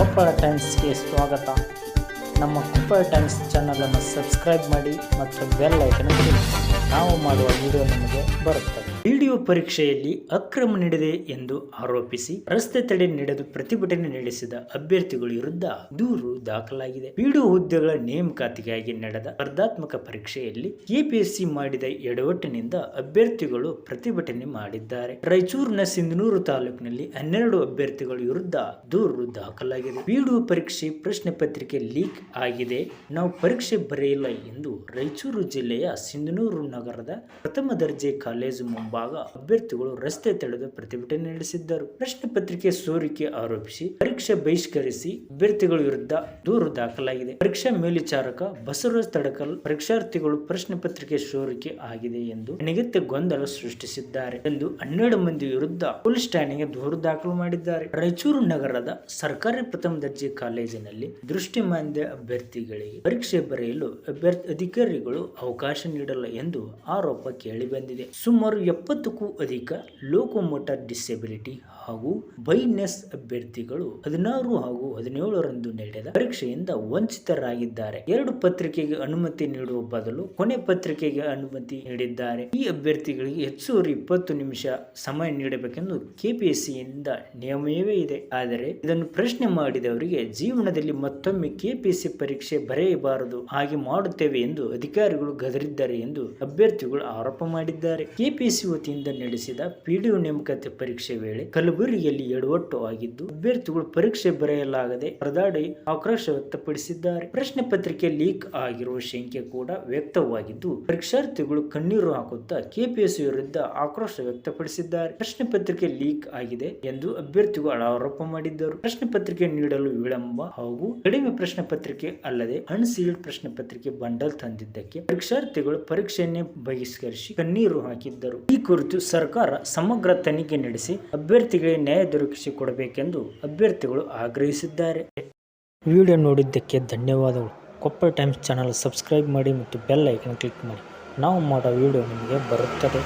ಕೊಪ್ಪಳ ಟೈಮ್ಸ್ಗೆ ಸ್ವಾಗತ ನಮ್ಮ ಕೊಪ್ಪಳ ಟೈಮ್ಸ್ ಚಾನಲನ್ನು ಸಬ್ಸ್ಕ್ರೈಬ್ ಮಾಡಿ ಮತ್ತು ಬೆಲ್ ಐಕನ್ ಕ್ಲಿಕ್. ನಾವು ಮಾಡುವ ವಿಡಿಯೋ ನಿಮಗೆ ಬರುತ್ತದೆ ವಿಡಿಯೋ ಪರೀಕ್ಷೆಯಲ್ಲಿ ಅಕ್ರಮ ನಡೆದಿದೆ ಎಂದು ಆರೋಪಿಸಿ ರಸ್ತೆ ತಡೆ ನಡೆದು ಪ್ರತಿಭಟನೆ ನಡೆಸಿದ ಅಭ್ಯರ್ಥಿಗಳ ವಿರುದ್ಧ ದೂರು ದಾಖಲಾಗಿದೆ. ವಿಡಿಯೋ ಹುದ್ದೆಗಳ ನೇಮಕಾತಿಗಾಗಿ ನಡೆದ ಸ್ಪರ್ಧಾತ್ಮಕ ಪರೀಕ್ಷೆಯಲ್ಲಿ ಕೆಪಿಎಸ್ಸಿ ಮಾಡಿದ ಎಡವಟ್ಟಿನಿಂದ ಅಭ್ಯರ್ಥಿಗಳು ಪ್ರತಿಭಟನೆ ಮಾಡಿದ್ದಾರೆ. ರಾಯಚೂರಿನ ಸಿಂಧನೂರು ತಾಲೂಕಿನಲ್ಲಿ ಹನ್ನೆರಡು ಅಭ್ಯರ್ಥಿಗಳ ವಿರುದ್ಧ ದೂರು ದಾಖಲಾಗಿದೆ. ಪಿಡಿಒ ಪರೀಕ್ಷೆ ಪ್ರಶ್ನೆ ಪತ್ರಿಕೆ ಲೀಕ್ ಆಗಿದೆ. ನಾವು ಪರೀಕ್ಷೆ ಬರೆಯಿಲ್ಲ ಎಂದು ರಾಯಚೂರು ಜಿಲ್ಲೆಯ ಸಿಂಧನೂರು ನಗರದ ಪ್ರಥಮ ದರ್ಜೆ ಕಾಲೇಜು ಮುಂಭಾಗ ಅಭ್ಯರ್ಥಿಗಳು ರಸ್ತೆ ತಡೆದು ಪ್ರತಿಭಟನೆ ನಡೆಸಿದ್ದರು. ಪ್ರಶ್ನೆ ಪತ್ರಿಕೆ ಸೋರಿಕೆ ಆರೋಪಿಸಿ ಪರೀಕ್ಷೆ ಬಹಿಷ್ಕರಿಸಿ ಅಭ್ಯರ್ಥಿಗಳ ವಿರುದ್ಧ ದೂರು ದಾಖಲಾಗಿದೆ. ಪರೀಕ್ಷಾ ಮೇಲ್ವಿಚಾರಕ ಬಸವರಾಜ್ ತಡಕಲ್ ಪರೀಕ್ಷಾರ್ಥಿಗಳು ಪ್ರಶ್ನೆ ಪತ್ರಿಕೆ ಸೋರಿಕೆ ಆಗಿದೆ ಎಂದು ನಿಗತ್ಯ ಗೊಂದಲ ಸೃಷ್ಟಿಸಿದ್ದಾರೆ ಎಂದು ಹನ್ನೆರಡು ಮಂದಿ ವಿರುದ್ಧ ಪೊಲೀಸ್ ಠಾಣೆಗೆ ದೂರು ದಾಖಲು ಮಾಡಿದ್ದಾರೆ. ರಾಯಚೂರು ನಗರದ ಸರ್ಕಾರಿ ಪ್ರಥಮ ದರ್ಜೆ ಕಾಲೇಜಿನಲ್ಲಿ ದೃಷ್ಟಿಮಾಂದ್ಯ ಅಭ್ಯರ್ಥಿಗಳಿಗೆ ಪರೀಕ್ಷೆ ಬರೆಯಲು ಅಭ್ಯರ್ಥಿ ಅಧಿಕಾರಿಗಳು ಅವಕಾಶ ನೀಡಲ್ಲ ಎಂದು ಆರೋಪ ಕೇಳಿಬಂದಿದೆ. ಸುಮಾರು ಎಪ್ಪತ್ತಕ್ಕೂ ಅಧಿಕ ಲೋಕೋಮೋಟರ್ ಡಿಸೆಬಿಲಿಟಿ ಹಾಗೂ ಬೈನೆಸ್ ಅಭ್ಯರ್ಥಿಗಳು ಹದಿನಾರು ಹಾಗೂ ಹದಿನೇಳರಂದು ನಡೆದ ಪರೀಕ್ಷೆಯಿಂದ ವಂಚಿತರಾಗಿದ್ದಾರೆ. ಎರಡು ಪತ್ರಿಕೆಗೆ ಅನುಮತಿ ನೀಡುವ ಬದಲು ಕೊನೆ ಪತ್ರಿಕೆಗೆ ಅನುಮತಿ ನೀಡಿದ್ದಾರೆ. ಈ ಅಭ್ಯರ್ಥಿಗಳಿಗೆ ಹೆಚ್ಚುವರಿ ಇಪ್ಪತ್ತು ನಿಮಿಷ ಸಮಯ ನೀಡಬೇಕೆಂದು ಕೆಪಿಎಸ್ಸಿಯಿಂದ ನಿಯಮವೇ ಇದೆ. ಆದರೆ ಇದನ್ನು ಪ್ರಶ್ನೆ ಮಾಡಿದವರಿಗೆ ಜೀವನದಲ್ಲಿ ಮತ್ತೊಮ್ಮೆ ಕೆಪಿಎಸ್ಸಿ ಪರೀಕ್ಷೆ ಬರೆಯಬಾರದು, ಹಾಗೆ ಮಾಡುತ್ತೇವೆ ಎಂದು ಅಧಿಕಾರಿಗಳು ಗದರಿದ್ದಾರೆ ಎಂದು ಅಭ್ಯರ್ಥಿಗಳು ಆರೋಪ ಮಾಡಿದ್ದಾರೆ. ಕೆಪಿಎಸ್ಸಿ ವತಿಯಿಂದ ನಡೆಸಿದ ಪಿಡಿಒ ನೇಮಕಾತಿ ಪರೀಕ್ಷೆ ವೇಳೆ ಕಲಬುರಗಿಯಲ್ಲಿ ಎಡವಟ್ಟು ಆಗಿದ್ದು ಅಭ್ಯರ್ಥಿಗಳು ಪರೀಕ್ಷೆ ಬರೆಯಲಾಗದೆ ಪರದಾಡಿ ಆಕ್ರೋಶ ವ್ಯಕ್ತಪಡಿಸಿದ್ದಾರೆ. ಪ್ರಶ್ನೆ ಪತ್ರಿಕೆ ಲೀಕ್ ಆಗಿರುವ ಶಂಕೆ ಕೂಡ ವ್ಯಕ್ತವಾಗಿದ್ದು, ಪರೀಕ್ಷಾರ್ಥಿಗಳು ಕಣ್ಣೀರು ಹಾಕುತ್ತಾ ಕೆಪಿಎಸ್ಸಿ ವಿರುದ್ಧ ಆಕ್ರೋಶ ವ್ಯಕ್ತಪಡಿಸಿದ್ದಾರೆ. ಪ್ರಶ್ನೆ ಪತ್ರಿಕೆ ಲೀಕ್ ಆಗಿದೆ ಎಂದು ಅಭ್ಯರ್ಥಿಗಳು ಆರೋಪ ಮಾಡಿದ್ದರು. ಪ್ರಶ್ನೆ ಪತ್ರಿಕೆ ನೀಡಲು ವಿಳಂಬ ಹಾಗೂ ಕಡಿಮೆ ಪ್ರಶ್ನೆ ಪತ್ರಿಕೆ ಅಲ್ಲದೆ ಅನ್ಸೀಲ್ಡ್ ಪ್ರಶ್ನೆ ಪತ್ರಿಕೆ ಬಂಡಲ್ ತಂದಿದ್ದಕ್ಕೆ ಪರೀಕ್ಷಾರ್ಥಿಗಳು ಪರೀಕ್ಷೆಯನ್ನೇ ಬಹಿಷ್ಕರಿಸಿ ಕಣ್ಣೀರು ಹಾಕಿದ್ದರು. ಈ ಕುರಿತು ಸರ್ಕಾರ ಸಮಗ್ರ ತನಿಖೆ ನಡೆಸಿ ಅಭ್ಯರ್ಥಿಗಳಿಗೆ ನ್ಯಾಯ ದೊರಕಿಸಿ ಕೊಡಬೇಕೆಂದು ಅಭ್ಯರ್ಥಿಗಳು ಆಗ್ರಹಿಸಿದ್ದಾರೆ. ವಿಡಿಯೋ ನೋಡಿದ್ದಕ್ಕೆ ಧನ್ಯವಾದಗಳು. ಕೊಪ್ಪಳ ಟೈಮ್ಸ್ ಚಾನಲ್ ಸಬ್ಸ್ಕ್ರೈಬ್ ಮಾಡಿ ಮತ್ತು ಬೆಲ್ ಐಕನ್ ಕ್ಲಿಕ್ ಮಾಡಿ. ನಾವು ಮಾಡೋ ವಿಡಿಯೋ ನಿಮಗೆ ಬರುತ್ತದೆ.